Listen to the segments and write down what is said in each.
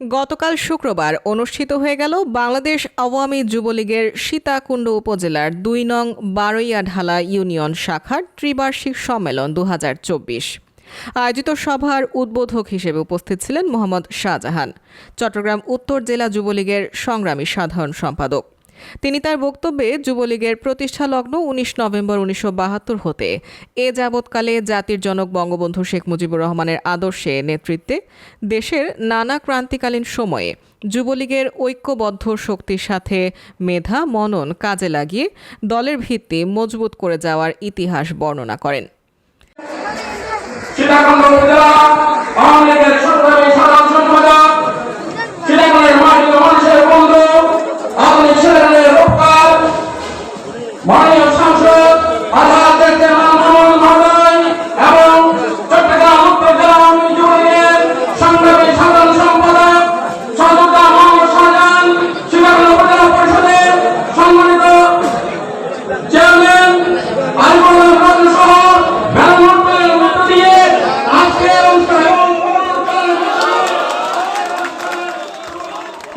গতকাল শুক্রবার অনুষ্ঠিত হয়ে গেল বাংলাদেশ আওয়ামী যুবলীগের সীতাকুণ্ড উপজেলার দুই নং বারৈয়াঢালা ইউনিয়ন শাখার ত্রিবার্ষিক সম্মেলন দু হাজার চব্বিশ। আয়োজিত সভার উদ্বোধক হিসেবে উপস্থিত ছিলেন মোহাম্মদ শাহজাহান। চট্টগ্রাম উত্তর জেলা যুবলীগের সংগ্রামী সাধারণ সম্পাদক। তিনি তার বক্তব্যে যুবলীগের প্রতিষ্ঠা লগ্ন উনিশ নভেম্বর উনিশশো বাহাত্তর হতে এ যাবৎকালে জাতির জনক বঙ্গবন্ধু শেখ মুজিবুর রহমানের আদর্শে নেতৃত্বে দেশের নানা ক্রান্তিকালীন সময়ে যুবলীগের ঐক্যবদ্ধ শক্তির সাথে মেধা, মনন কাজে লাগিয়ে দলের ভিত্তি মজবুত করে যাওয়ার ইতিহাস বর্ণনা করেন।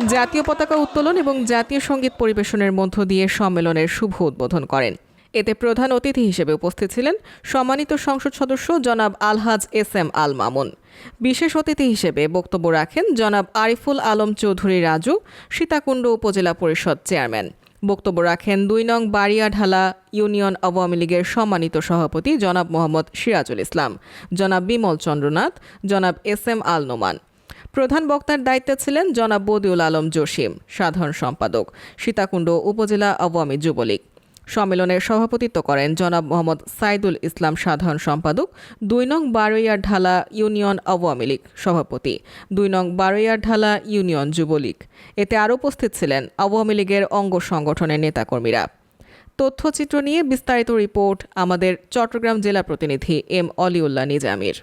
জাতীয় পতাকা উত্তোলন এবং জাতীয় সংগীত পরিবেশনের মধ্য দিয়ে সম্মেলনের শুভ উদ্বোধন করেন। এতে প্রধান অতিথি হিসেবে উপস্থিত ছিলেন সম্মানিত সংসদ সদস্য জনাব আলহাজ এস এম আল মামুন। বিশেষ অতিথি হিসেবে বক্তব্য রাখেন জনাব আরিফুল আলম চৌধুরী রাজু, সীতাকুণ্ড উপজেলা পরিষদ চেয়ারম্যান। বক্তব্য রাখেন দুই নং বাড়িয়াঢালা ইউনিয়ন আওয়ামী লীগের সম্মানিত সভাপতি জনাব মোহাম্মদ সিরাজুল ইসলাম, জনাব বিমল চন্দ্রনাথ, জনাব এস এম আল নোমান। প্রধান বক্তার দায়িত্বে ছিলেন জনাব বদিউল আলম জসিম সাধারণ সম্পাদক, সীতাকুণ্ড উপজেলা আওয়ামী যুবলীগ। সম্মেলনের সভাপতিত্ব করেন জনাব মোহাম্মদ সাইদুল ইসলাম, সাধারণ সম্পাদক, দুই নং বারৈয়ার ঢালা ইউনিয়ন আওয়ামী লীগ সভাপতি, দুই নং বারৈয়ার ঢালা ইউনিয়ন যুবলীগ। এতে আরও উপস্থিত ছিলেন আওয়ামী লীগের অঙ্গ সংগঠনের নেতাকর্মীরা। তথ্যচিত্র নিয়ে বিস্তারিত রিপোর্ট আমাদের চট্টগ্রাম জেলা প্রতিনিধি এম অলিউল্লাহ নিজামির।